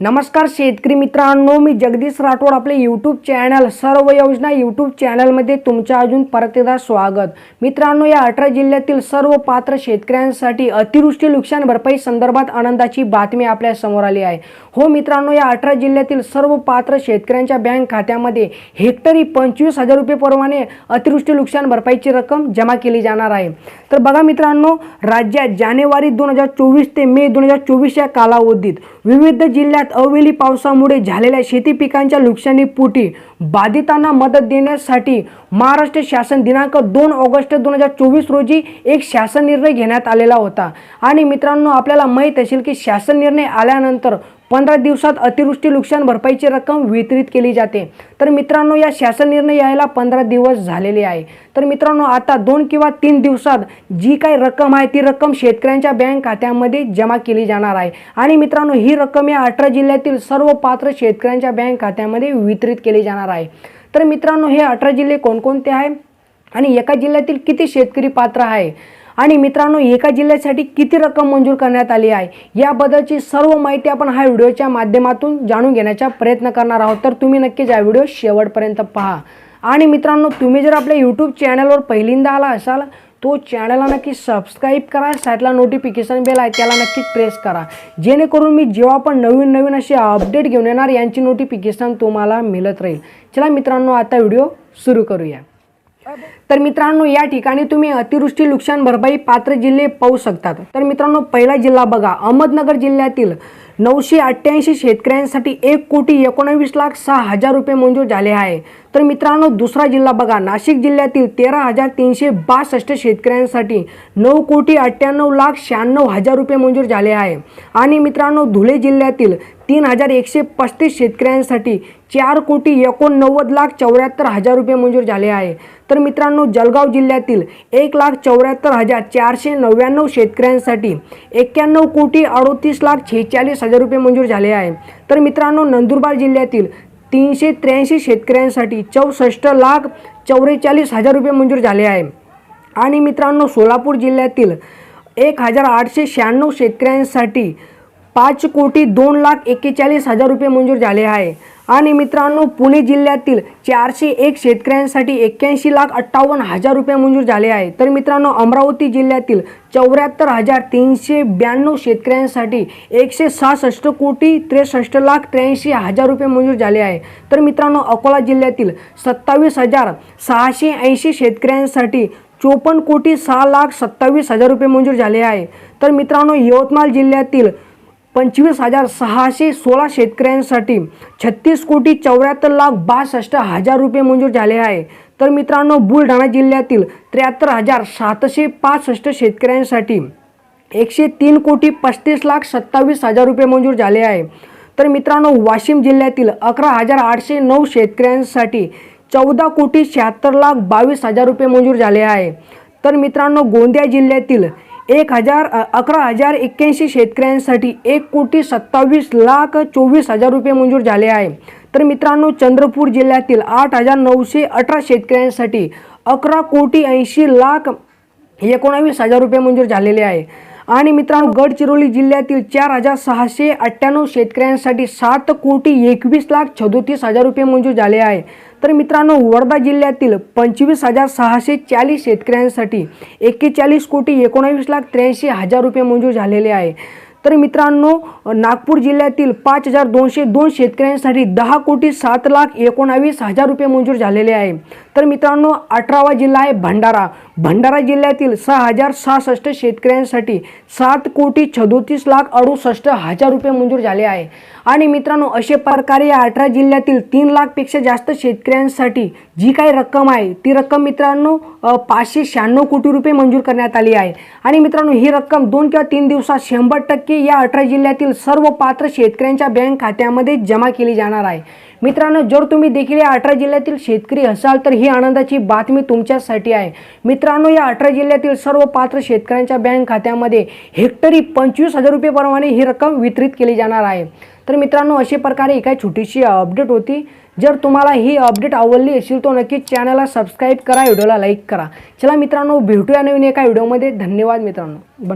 नमस्कार शेतकरी मित्रांनो मी जगदीश राठोड आपले यूट्यूब चॅनल सर्व योजना यूट्यूब चॅनलमध्ये तुमच्या अजून परत एकदा स्वागत. मित्रांनो या अठरा जिल्ह्यातील सर्व पात्र शेतकऱ्यांसाठी अतिवृष्टी नुकसान भरपाई संदर्भात आनंदाची बातमी आपल्यासमोर आली आहे. हो मित्रांनो या अठरा जिल्ह्यातील सर्व पात्र शेतकऱ्यांच्या बँक खात्यामध्ये हेक्टरी पंचवीस हजार रुपये प्रमाणे अतिवृष्टी नुकसान भरपाईची रक्कम जमा केली जाणार आहे. तर बघा मित्रांनो राज्यात जानेवारी दोन हजार चोवीस ते मे दोन हजार चोवीस या कालावधीत विविध जिल्ह्यात अवेली पावसामुळे झालेल्या शेती पिकांच्या नुकसानीपोटी बाधितांना मदत देण्यासाठी महाराष्ट्र शासन दिनांक दोन ऑगस्ट दोन हजार चोवीस रोजी एक शासन निर्णय घेण्यात आलेला होता. आणि मित्रांनो आपल्याला माहीत असेल की शासन निर्णय आल्यानंतर पंधरा दिवसात अतिवृष्टी नुकसान भरपाईची रक्कम वितरित केली जाते. तर मित्रांनो या शासन निर्णय यायला पंधरा दिवस झालेले आहे. तर मित्रांनो आता दोन किंवा तीन दिवसात जी काही रक्कम आहे ती रक्कम शेतकऱ्यांच्या बँक खात्यामध्ये जमा केली जाणार आहे. आणि मित्रांनो ही रक्कम या अठरा जिल्ह्यातील सर्व पात्र शेतकऱ्यांच्या बँक खात्यामध्ये वितरित केली जाणार आहे. तर मित्रांनो हे अठरा जिल्हे कोणकोणते आहे? आणि एका जिल्ह्यातील किती शेतकरी पात्र आहे? आणि मित्रांनो एका जिल्ह्यासाठी किती रक्कम मंजूर करण्यात आली आहे? याबद्दलची सर्व माहिती आपण हा व्हिडिओच्या माध्यमातून जाणून घेण्याचा प्रयत्न करणार आहोत. तर तुम्ही नक्कीच हा व्हिडिओ शेवटपर्यंत पहा. आणि मित्रांनो तुम्ही जर आपल्या यूट्यूब चॅनलवर पहिल्यांदा आला असाल तो चॅनलला नक्की सबस्क्राईब करा. साईडला नोटिफिकेशन बेल आहे त्याला नक्की प्रेस करा. जेणेकरून मी जेव्हा पण नवीन नवीन असे अपडेट घेऊन येणार यांची नोटिफिकेशन तुम्हाला मिळत राहील. चला मित्रांनो आता व्हिडिओ सुरू करूया. तर मित्रांनो या ठिकाणी तुम्ही अतिवृष्टी नुकसान भरपाई पात्र जिल्हे पाहू शकतात. तर मित्रांनो पहिला जिल्हा बघा. अहमदनगर जिल्ह्यातील नऊशे अठ्ठ्याऐंशी शेतकऱ्यांसाठी एक कोटी एकोणावीस लाख सहा हजार रुपये मंजूर झाले आहे. तर मित्रांनो दुसरा जिल्हा बघा. नाशिक जिल्ह्यातील तेरा हजार तीनशे बासष्ट शेतकऱ्यांसाठी नऊ कोटी अठ्ठ्याण्णव लाख शहाण्णव हजार रुपये मंजूर झाले आहे. आणि मित्रांनो धुळे जिल्ह्यातील तीन हजार एकशे पस्तीस शेतकऱ्यांसाठी चार कोटी एकोणनव्वद लाख चौऱ्याहत्तर हजार रुपये मंजूर झाले आहे. तर मित्रांनो जळगाव जिल्ह्यातील एक लाख चौऱ्याहत्तर हजार चारशे नव्याण्णव शेतकऱ्यांसाठी एक्क्याण्णव कोटी अडोतीस लाख छेचाळीस हजार रुपये मंजूर झाले आहे. तर मित्रांनो नंदुरबार जिल्ह्यातील तीनशे त्र्याऐंशी शेतकऱ्यांसाठी चौसष्ट लाख चौवेचाळीस हजार रुपये मंजूर झाले आहे. आणि मित्रांनो सोलापूर जिल्ह्यातील एक हजार आठशे शहाण्णव शेतकऱ्यांसाठी पाच कोटी दोन लाख एक्केचाळीस हजार रुपये मंजूर झाले आहे. आणि मित्रांनो पुणे जिल्ह्यातील चारशे एक शेतकऱ्यांसाठी एक्क्याऐंशी लाख अठ्ठावन्न हजार रुपये मंजूर झाले आहे. तर मित्रांनो अमरावती जिल्ह्यातील चौऱ्याहत्तर हजार तीनशे ब्याण्णव शेतकऱ्यांसाठी एकशे सहासष्ट कोटी त्रेसष्ट लाख त्र्याऐंशी हजार रुपये मंजूर झाले आहे. तर मित्रांनो अकोला जिल्ह्यातील सत्तावीस हजार सहाशे ऐंशी शेतकऱ्यांसाठी चोपन्न कोटी सहा लाख सत्तावीस हजार रुपये मंजूर झाले आहे. तर मित्रांनो यवतमाळ जिल्ह्यातील पंचवीस हजार सहाशे सोळा शेतकऱ्यांसाठी छत्तीस कोटी चौऱ्याहत्तर लाख बासष्ट हजार रुपये मंजूर झाले आहे. तर मित्रांनो बुलढाणा जिल्ह्यातील त्र्याहत्तर हजार सातशे पासष्ट शेतकऱ्यांसाठी एकशे तीन कोटी पस्तीस लाख सत्तावीस हजार रुपये मंजूर झाले आहे. तर मित्रांनो वाशिम जिल्ह्यातील अकरा हजार आठशे नऊ शेतकऱ्यांसाठी चौदा कोटी शहात्तर लाख बावीस हजार रुपये मंजूर झाले आहे. तर मित्रांनो गोंदिया जिल्ह्यातील एक हजार अकरा हजार एक्क्याऐंशी शेतकऱ्यांसाठी एक कोटी सत्तावीस लाख चोवीस हजार रुपये मंजूर झाले आहे. तर मित्रांनो चंद्रपूर जिल्ह्यातील आठ हजार नऊशे अठरा शेतकऱ्यांसाठी अकरा कोटी ऐंशी लाख एकोणावीस हजार रुपये मंजूर झालेले आहे. आणि मित्रांनो गडचिरोली जिल्ह्यातील चार हजार सहाशे अठ्ठ्याण्णव शेतकऱ्यांसाठी सात कोटी एकवीस लाख सदोतीस हजार रुपये मंजूर झाले आहे. तर मित्रांनो वर्धा जिल्ह्यातील पंचवीस हजार सहाशे चाळीस शेतकऱ्यांसाठी एक्केचाळीस कोटी एकोणावीस लाख त्र्याऐंशी हजार रुपये मंजूर झालेले आहे. तर मित्रांनो नागपूर जिल्ह्यातील पाच हजार दोनशे दोन शेतकऱ्यांसाठी दहा कोटी सात लाख एकोणावीस हजार रुपये मंजूर झालेले आहे. तर मित्रांनो अठरावा जिल्हा आहे भंडारा. भंडारा जिल्ह्यातील सहा हजार सहासष्ट शेतकऱ्यांसाठी सात कोटी छदोतीस लाख अडुसष्ट हजार रुपये मंजूर झाले आहे. आणि मित्रांनो अशा प्रकारे या अठरा जिल्ह्यातील तीन लाखपेक्षा जास्त शेतकऱ्यांसाठी जी काही रक्कम आहे ती रक्कम मित्रांनो पाचशे शहाण्णव कोटी रुपये मंजूर करण्यात आली आहे. आणि मित्रांनो ही रक्कम दोन किंवा तीन दिवसात शंभर टक्के या अठरा जिल्ह्यातील सर्व पात्र शेतकऱ्यांच्या बँक खात्यामध्ये जमा केली जाणार आहे. मित्रांनो जर तुम्ही देखील या अठरा जिल्ह्यातील शेतकरी असाल तर ही आनंदाची बातमी तुमच्यासाठी आहे. मित्रांनो या अठरा जिल्ह्यातील सर्व पात्र शेतकऱ्यांच्या बँक खात्यामध्ये हेक्टरी पंचवीस हजार रुपयेप्रमाणे ही रक्कम वितरित केली जाणार आहे. तर मित्रांनो अशा प्रकारे एका छोटीशी अपडेट होती. जर तुम्हाला ही अपडेट आवडली असेल तर नक्कीच चॅनलला सबस्क्राईब करा व्हिडिओला लाईक करा. चला मित्रांनो भेटूया नवीन एका व्हिडिओमध्ये. धन्यवाद मित्रांनो. बन